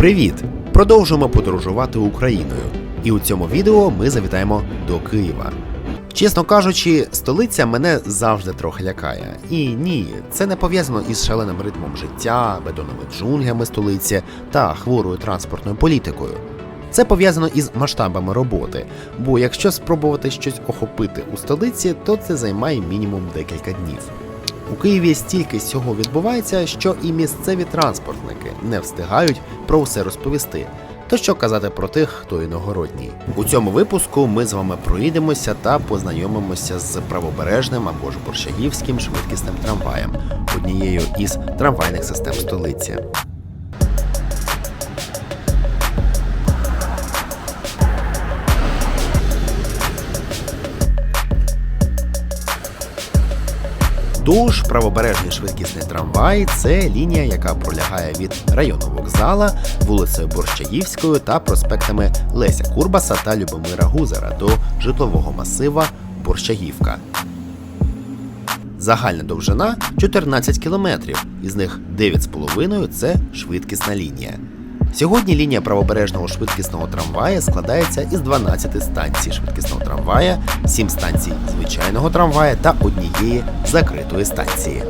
Привіт! Продовжуємо подорожувати Україною. І у цьому відео ми завітаємо до Києва. Чесно кажучи, столиця мене завжди трохи лякає. І ні, це не пов'язано із шаленим ритмом життя, бетонними джунглями столиці та хворою транспортною політикою. Це пов'язано із масштабами роботи, бо якщо спробувати щось охопити у столиці, то це займає мінімум декілька днів. У Києві стільки цього відбувається, що і місцеві транспортники не встигають про все розповісти. То що казати про тих, хто іногородній. У цьому випуску ми з вами проїдемося та познайомимося з правобережним або ж борщагівським швидкісним трамваєм, однією із трамвайних систем столиці. Тож правобережний швидкісний трамвай це лінія, яка пролягає від району вокзала, вулицею Борщаївською та проспектами Леся Курбаса та Любомира Гузера до житлового масива Борщагівка. Загальна довжина 14 кілометрів, із них 9,5 це швидкісна лінія. Сьогодні лінія правобережного швидкісного трамвая складається із 12 станцій швидкісного трамвая, 7 станцій звичайного трамвая та однієї закритої станції.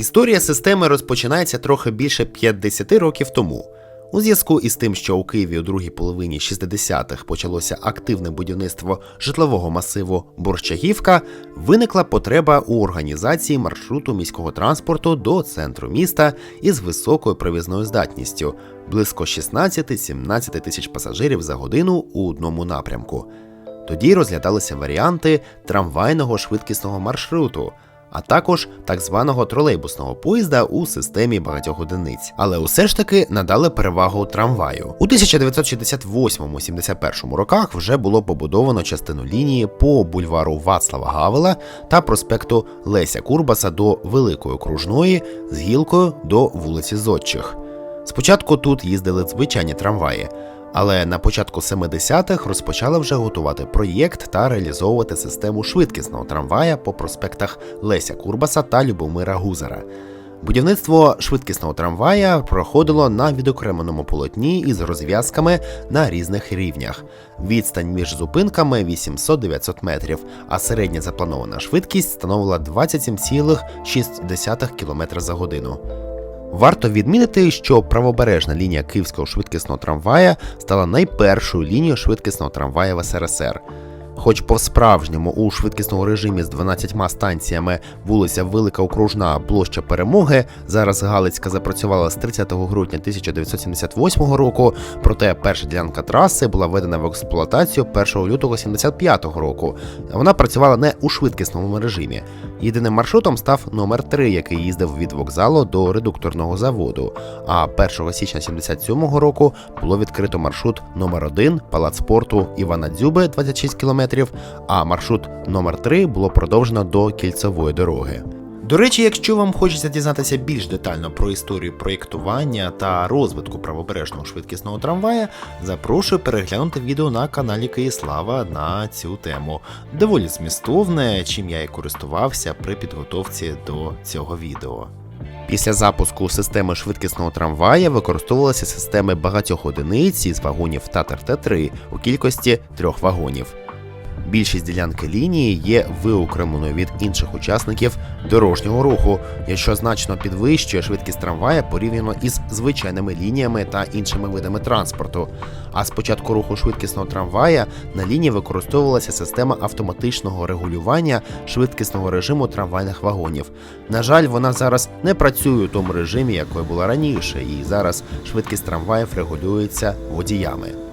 Історія системи розпочинається трохи більше 50 років тому. У зв'язку із тим, що у Києві у другій половині 60-х почалося активне будівництво житлового масиву Борщагівка, виникла потреба у організації маршруту міського транспорту до центру міста із високою провізною здатністю близько 16-17 тисяч пасажирів за годину у одному напрямку. Тоді розглядалися варіанти трамвайного швидкісного маршруту, а також так званого тролейбусного поїзда у системі багатьох одиниць. Але усе ж таки надали перевагу трамваю. У 1968-71 роках вже було побудовано частину лінії по бульвару Вацлава Гавела та проспекту Леся Курбаса до Великої Окружної з гілкою до вулиці Зодчих. Спочатку тут їздили звичайні трамваї, але на початку 70-х розпочали вже готувати проєкт та реалізовувати систему швидкісного трамвая по проспектах Леся Курбаса та Любомира Гузера. Будівництво швидкісного трамвая проходило на відокремленому полотні із розв'язками на різних рівнях. Відстань між зупинками 800-900 метрів, а середня запланована швидкість становила 27,6 км за годину. Варто відмінити, що правобережна лінія київського швидкісного трамвая стала найпершою лінією швидкісного трамвая в СРСР. Хоч по-справжньому у швидкісному режимі з 12 станціями вулиця Велика Окружна, площа Перемоги, зараз Галицька запрацювала з 30 грудня 1978 року, проте перша ділянка траси була введена в експлуатацію 1 лютого 1975 року. Вона працювала не у швидкісному режимі. Єдиним маршрутом став номер 3, який їздив від вокзалу до редукторного заводу. А 1 січня 1977 року було відкрито маршрут номер 1 Палац спорту Івана Дзюби 26 км, а маршрут номер 3 було продовжено до кільцевої дороги. До речі, якщо вам хочеться дізнатися більш детально про історію проєктування та розвитку правобережного швидкісного трамвая, запрошую переглянути відео на каналі Київслава на цю тему. Доволі змістовне, чим я і користувався при підготовці до цього відео. Після запуску системи швидкісного трамвая використовувалися системи багатьох одиниць із вагонів Татар Т3 у кількості трьох вагонів. Більшість ділянки лінії є виокремленою від інших учасників дорожнього руху, що значно підвищує швидкість трамвая порівняно із звичайними лініями та іншими видами транспорту. А з початку руху швидкісного трамвая на лінії використовувалася система автоматичного регулювання швидкісного режиму трамвайних вагонів. На жаль, вона зараз не працює у тому режимі, якою була раніше, і зараз швидкість трамваїв регулюється водіями.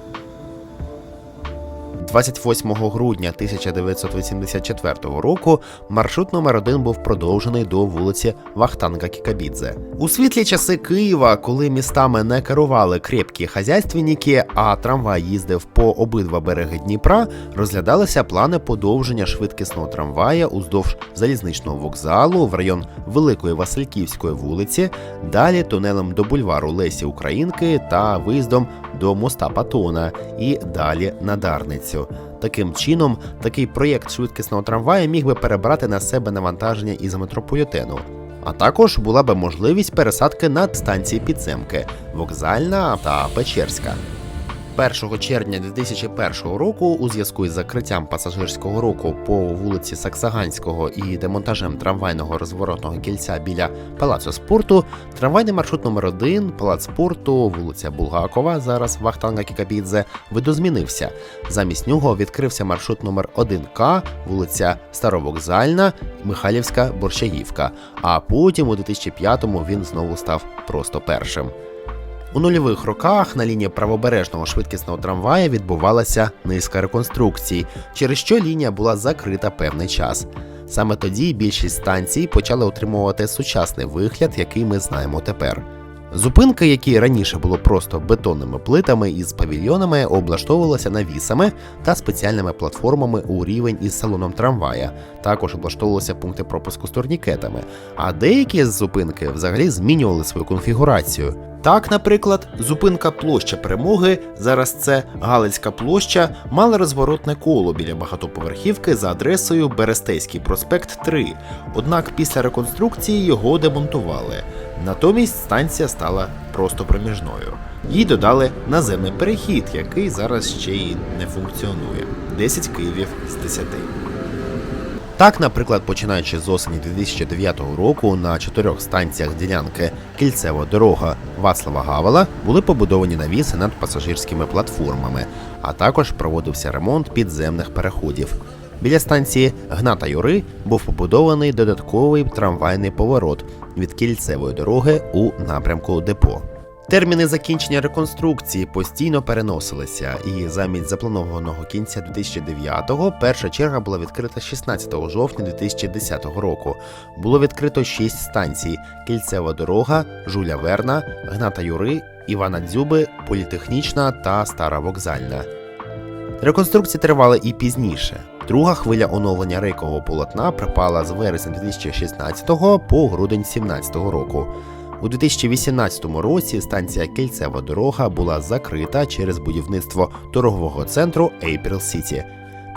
28 грудня 1984 року маршрут номер 1 був продовжений до вулиці Вахтанга Кікабідзе. У світлі часи Києва, коли містами не керували крепкі хазяйственники, а трамвай їздив по обидва береги Дніпра, розглядалися плани подовження швидкісного трамвая уздовж залізничного вокзалу в район Великої Васильківської вулиці, далі тунелем до бульвару Лесі Українки та виїздом до моста Патона і далі на Дарницю. Таким чином, такий проєкт швидкісного трамвая міг би перебрати на себе навантаження із метрополітену. А також була би можливість пересадки на станції підземки Вокзальна та Печерська. 1 червня 2001 року, у зв'язку із закриттям пасажирського руху по вулиці Саксаганського і демонтажем трамвайного розворотного кільця біля Палацу спорту, трамвайний маршрут номер 1 Палац спорту, вулиця Булгакова, зараз Вахтанга Кікабідзе, видозмінився. Замість нього відкрився маршрут номер 1К, вулиця Старовокзальна, Михайлівська, Борщагівка. А потім у 2005-му він знову став просто першим. У нульових роках на лінії правобережного швидкісного трамвая відбувалася низка реконструкцій, через що лінія була закрита певний час. Саме тоді більшість станцій почали отримувати сучасний вигляд, який ми знаємо тепер. Зупинки, які раніше було просто бетонними плитами із павільйонами, облаштовувалися навісами та спеціальними платформами у рівень із салоном трамвая. Також облаштовувалися пункти пропуску з турнікетами, а деякі з зупинки взагалі змінювали свою конфігурацію. Так, наприклад, зупинка площа перемоги, зараз це Галицька площа, мала розворотне коло біля багатоповерхівки за адресою Берестейський проспект 3. Однак після реконструкції його демонтували. Натомість станція стала просто проміжною. Їй додали наземний перехід, який зараз ще й не функціонує. 10 Київів з 10. Так, наприклад, починаючи з осені 2009 року на чотирьох станціях ділянки Кільцева дорога Вацлава Гавела були побудовані навіси над пасажирськими платформами, а також проводився ремонт підземних переходів. Біля станції Гната Юри був побудований додатковий трамвайний поворот від кільцевої дороги у напрямку депо. Терміни закінчення реконструкції постійно переносилися, і замість запланованого кінця 2009-го перша черга була відкрита 16 жовтня 2010 року. Було відкрито 6 станцій: Кільцева дорога, Жуля Верна, Гната Юри, Івана Дзюби, Політехнічна та Стара Вокзальна. Реконструкції тривали і пізніше. Друга хвиля оновлення рейкового полотна припала з вересня 2016 по грудень 2017 року. У 2018 році станція Кільцева дорога була закрита через будівництво торгового центру April City.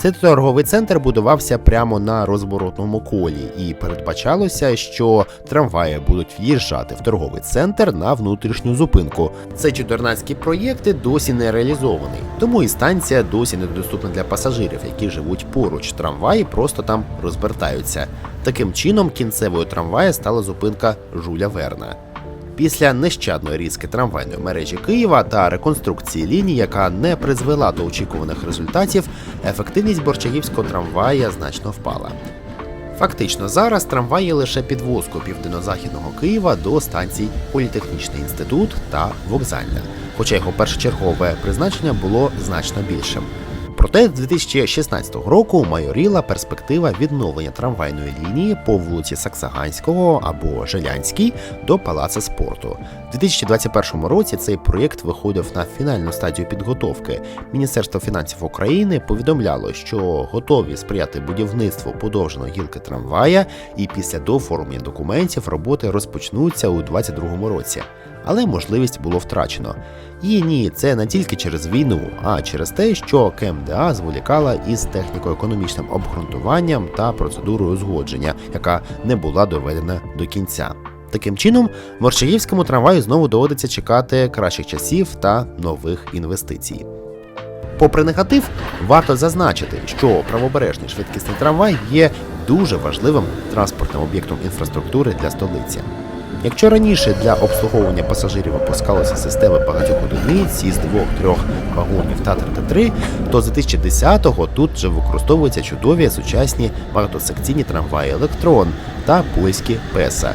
Цей торговий центр будувався прямо на розворотному колі, і передбачалося, що трамваї будуть в'їжджати в торговий центр на внутрішню зупинку. Цей чудернацький проєкт досі не реалізований, тому і станція досі недоступна для пасажирів, які живуть поруч. Трамваї просто там розвертаються. Таким чином, кінцевою трамвая стала зупинка Жуля Верна. Після нещадної різки трамвайної мережі Києва та реконструкції лінії, яка не призвела до очікуваних результатів, ефективність борчагівського трамвая значно впала. Фактично зараз трамвай є лише підвозку південно-західного Києва до станцій Політехнічний інститут та вокзальна, хоча його першочергове призначення було значно більшим. Проте з 2016 року майоріла перспектива відновлення трамвайної лінії по вулиці Саксаганського або Желянській до Палаца спорту. У 2021 році цей проєкт виходив на фінальну стадію підготовки. Міністерство фінансів України повідомляло, що готові сприяти будівництву подовженої гілки трамвая, і після дооформлення документів роботи розпочнуться у 2022 році. Але можливість було втрачено. І ні, це не тільки через війну, а через те, що КМДА зволікала із техніко-економічним обґрунтуванням та процедурою узгодження, яка не була доведена до кінця. Таким чином, Морчаївському трамваю знову доводиться чекати кращих часів та нових інвестицій. Попри негатив, варто зазначити, що правобережний швидкісний трамвай є дуже важливим транспортним об'єктом інфраструктури для столиці. Якщо раніше для обслуговування пасажирів опускалися системи багатьох одиниць із двох-трьох вагонів та 3, то з 2010-го тут вже використовуються чудові сучасні багатосекційні трамваї Електрон та польські Песа.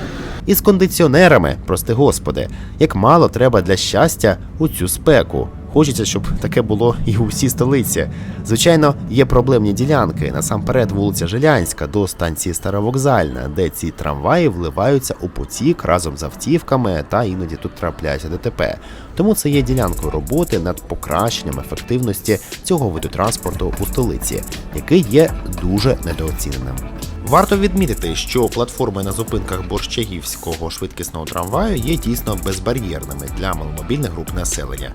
Із кондиціонерами, прости господи, як мало треба для щастя у цю спеку. Хочеться, щоб таке було і у всій столиці. Звичайно, є проблемні ділянки. Насамперед, вулиця Жилянська до станції Старовокзальна, де ці трамваї вливаються у потік разом з автівками, та іноді тут трапляється ДТП. Тому це є ділянкою роботи над покращенням ефективності цього виду транспорту у столиці, який є дуже недооціненим. Варто відмітити, що платформи на зупинках Борщагівського швидкісного трамваю є дійсно безбар'єрними для маломобільних груп населення.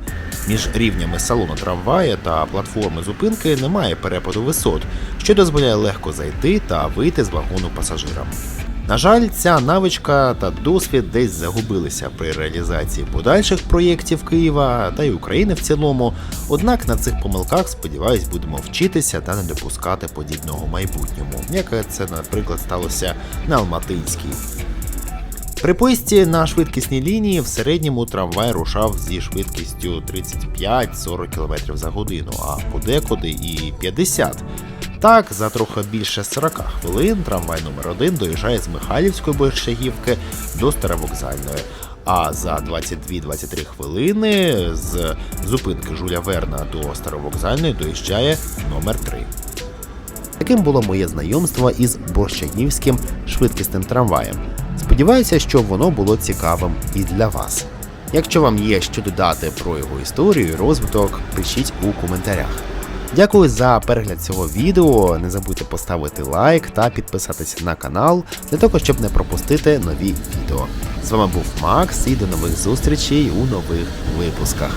Між рівнями салону трамвая та платформи зупинки немає перепаду висот, що дозволяє легко зайти та вийти з вагону пасажирам. На жаль, ця навичка та досвід десь загубилися при реалізації подальших проєктів Києва та й України в цілому. Однак на цих помилках, сподіваюсь, будемо вчитися та не допускати подібного майбутньому, як це, наприклад, сталося на Алматинській. При поїзді на швидкісній лінії в середньому трамвай рушав зі швидкістю 35-40 км за годину, а подекуди і 50. Так, за трохи більше 40 хвилин трамвай номер 1 доїжджає з Михайлівської Борщагівки до Старовокзальної. А за 22-23 хвилини з зупинки Жуля Верна до Старовокзальної доїжджає номер 3. Таким було моє знайомство із Борщагівським швидкісним трамваєм. Сподіваюся, що воно було цікавим і для вас. Якщо вам є що додати про його історію і розвиток, пишіть у коментарях. Дякую за перегляд цього відео. Не забудьте поставити лайк та підписатися на канал для того, щоб не пропустити нові відео. З вами був Макс і до нових зустрічей у нових випусках.